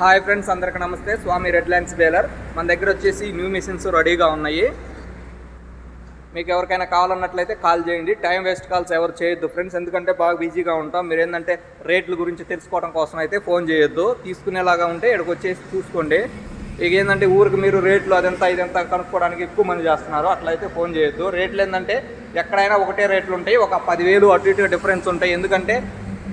Hi friends అందరికీ నమస్తే. Swami red lines baler. మన దగ్గర వచ్చేసి న్యూ మిషన్స్ రెడీగా ఉన్నాయి. మీకు ఎవరికైనా కావాలన్నట్లయితే కాల్ చేయండి. టైం వేస్ట్ కాల్స్ ఎవరు చేయొద్దు ఫ్రెండ్స్. ఎందుకంటే బాగా బిజీగా ఉంటాం. మీరు ఏంటంటే రేట్ల గురించి తెలుసుకోవడం కోసం అయితే ఫోన్ చేయొద్దు. తీసుకునేలాగా ఉంటే ఇక్కడికి వచ్చేసి చూసుకోండి. ఇక ఏంటంటే ఊరికి మీరు రేట్లు అదంతా ఇదంతా కనుక్కోవడానికి ఎక్కువ మంది చేస్తున్నారు. అట్లయితే ఫోన్ చేయొద్దు. రేట్లు ఏంటంటే ఎక్కడైనా ఒకటే రేట్లు ఉంటాయి. ఒక పదివేలు అటు ఇటు డిఫరెన్స్ ఉంటాయి. ఎందుకంటే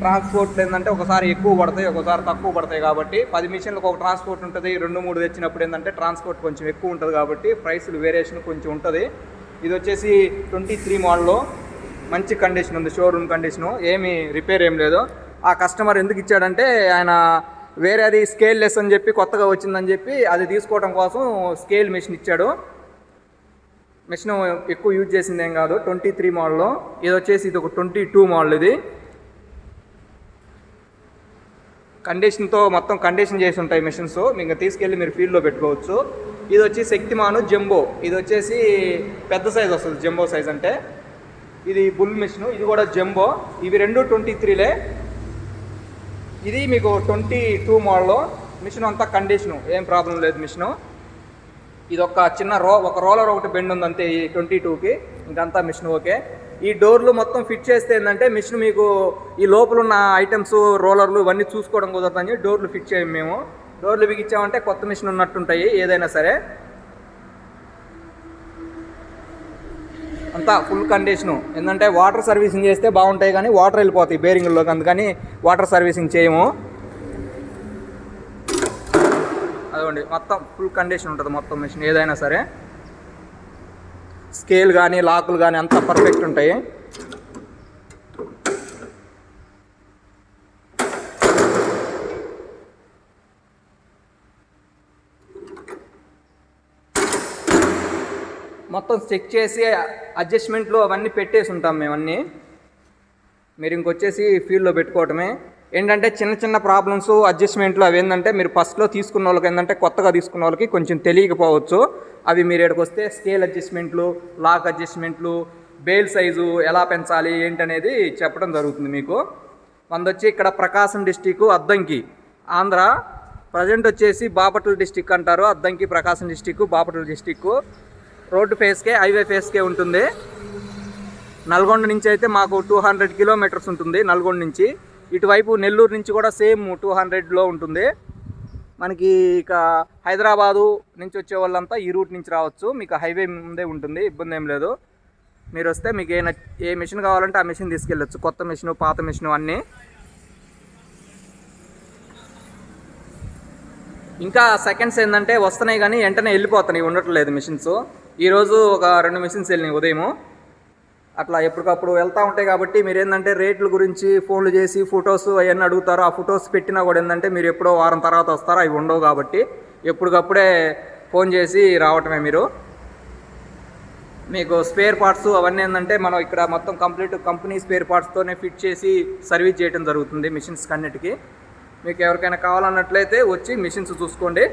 ట్రాన్స్పోర్ట్ ఏంటంటే ఒకసారి ఎక్కువ పడతాయి ఒకసారి తక్కువ పడతాయి కాబట్టి పది మిషన్లకు ఒక ట్రాన్స్పోర్ట్ ఉంటుంది రెండు మూడు తెచ్చినప్పుడు ఏంటంటే ట్రాన్స్పోర్ట్ కొంచెం ఎక్కువ ఉంటుంది కాబట్టి ప్రైస్లు వేరియేషన్ కొంచెం ఉంటుంది. ఇది వచ్చేసి ట్వంటీ త్రీ మోడల్లో మంచి కండిషన్ ఉంది షోరూమ్ కండిషను ఏమి రిపేర్ ఏం లేదు. ఆ కస్టమర్ ఎందుకు ఇచ్చాడంటే ఆయన వేరే అది స్కేల్ లెస్ అని చెప్పి కొత్తగా వచ్చిందని చెప్పి అది తీసుకోవడం కోసం స్కేల్ మిషన్ ఇచ్చాడు. మిషన్ ఎక్కువ యూజ్ చేసింది ఏం కాదు ట్వంటీ త్రీ మోడల్లో ఇది వచ్చేసి ఇది ఒక ట్వంటీ టూ మోడల్ ఇది. కండిషన్తో మొత్తం కండిషన్ చేసి ఉంటాయి మిషన్స్. మీకు తీసుకెళ్ళి మీరు ఫీల్డ్లో పెట్టుకోవచ్చు. ఇది వచ్చి శక్తిమాను జంబో. ఇది వచ్చేసి పెద్ద సైజ్ వస్తుంది జంబో సైజ్ అంటే. ఇది బుల్ మిషన్ ఇది కూడా జంబో. ఇవి రెండు ట్వంటీ త్రీలే. ఇది మీకు ట్వంటీ టూ మోడల్లో మిషన్ అంతా కండిషను ఏం ప్రాబ్లం లేదు మిషను. ఇది ఒక చిన్న రో ఒక రోలర్ ఒకటి బెండ్ ఉంది అంతే ఈ ట్వంటీ టూకి. ఇంకంతా మిషన్ ఓకే. ఈ డోర్లు మొత్తం ఫిట్ చేస్తే ఏంటంటే మిషన్ మీకు ఈ లోపల ఉన్న ఐటమ్స్ రోలర్లు ఇవన్నీ చూసుకోవడం కుదరదని డోర్లు ఫిట్ చేయం మేము. డోర్లు బిగించామంటే కొత్త మిషన్ ఉన్నట్టుంటాయి ఏదైనా సరే. అంతా ఫుల్ కండిషను. ఏంటంటే వాటర్ సర్వీసింగ్ చేస్తే బాగుంటాయి కానీ వాటర్ వెళ్ళిపోతాయి బేరింగ్లోకి అందుకని వాటర్ సర్వీసింగ్ చేయము. అదండి మొత్తం ఫుల్ కండిషన్ ఉంటుంది మొత్తం మిషన్ ఏదైనా సరే. స్కేల్ కానీ లాకులు కానీ అంతా పర్ఫెక్ట్ ఉంటాయి. మొత్తం చెక్ చేసి అడ్జస్ట్మెంట్లు అవన్నీ పెట్టేసి ఉంటాం మేమన్నీ మీరు ఇంకొచ్చేసి ఫీల్డ్లో పెట్టుకోవటమే. ఏంటంటే చిన్న చిన్న ప్రాబ్లమ్స్ అడ్జస్ట్మెంట్లు అవి ఏంటంటే మీరు ఫస్ట్లో తీసుకున్న వాళ్ళకి ఏంటంటే కొత్తగా తీసుకున్న వాళ్ళకి కొంచెం తెలియకపోవచ్చు. అవి మీరు ఇక్కడికి వస్తే స్కేల్ అడ్జస్ట్మెంట్లు లాక్ అడ్జస్ట్మెంట్లు బేల్ సైజు ఎలా పెంచాలి ఏంటనేది చెప్పడం జరుగుతుంది మీకు. మందొచ్చి ఇక్కడ ప్రకాశం డిస్టిక్ అద్దంకి ఆంధ్ర ప్రజెంట్ వచ్చేసి బాపట్ల డిస్టిక్ అంటారు Addanki Prakasam district Bapatla district road ఫేస్కే highway ఫేస్కే ఉంటుంది. నల్గొండ నుంచి అయితే మాకు టూ హండ్రెడ్ కిలోమీటర్స్ ఉంటుంది నల్గొండ నుంచి. ఇటువైపు నెల్లూరు నుంచి కూడా సేమ్ టూ హండ్రెడ్లో ఉంటుంది. మనకి ఇక హైదరాబాదు నుంచి వచ్చే వాళ్ళంతా ఈ రూట్ నుంచి రావచ్చు. మీకు హైవే ముందే ఉంటుంది ఇబ్బంది ఏం లేదు. మీరు వస్తే మీకు ఏ ఏ మిషన్ కావాలంటే ఆ మిషన్ తీసుకెళ్ళొచ్చు. కొత్త మిషన్ పాత మిషను అన్నీ. ఇంకా సెకండ్స్ ఏంటంటే వస్తున్నాయి కానీ వెంటనే వెళ్ళిపోతున్నాయి ఉండట్లేదు మిషన్స్. ఈరోజు ఒక రెండు మిషన్స్ వెళ్ళినాయి ఉదయము. అట్లా ఎప్పటికప్పుడు వెళ్తూ ఉంటాయి కాబట్టి మీరు ఏంటంటే రేట్ల గురించి ఫోన్లు చేసి ఫొటోస్ అవన్నీ అడుగుతారు. ఆ ఫొటోస్ పెట్టినా కూడా ఏంటంటే మీరు ఎప్పుడో వారం తర్వాత వస్తారో. అవి ఉండవు కాబట్టి ఎప్పటికప్పుడే ఫోన్ చేసి రావటమే మీరు. మీకు స్పేర్ పార్ట్స్ అవన్నీ ఏంటంటే మనం ఇక్కడ మొత్తం కంప్లీట్ కంపెనీ స్పేర్ పార్ట్స్తోనే ఫిట్ చేసి సర్వీస్ చేయడం జరుగుతుంది మిషన్స్ అన్నిటికీ. మీకు ఎవరికైనా కావాలన్నట్లయితే వచ్చి మిషన్స్ చూసుకోండి.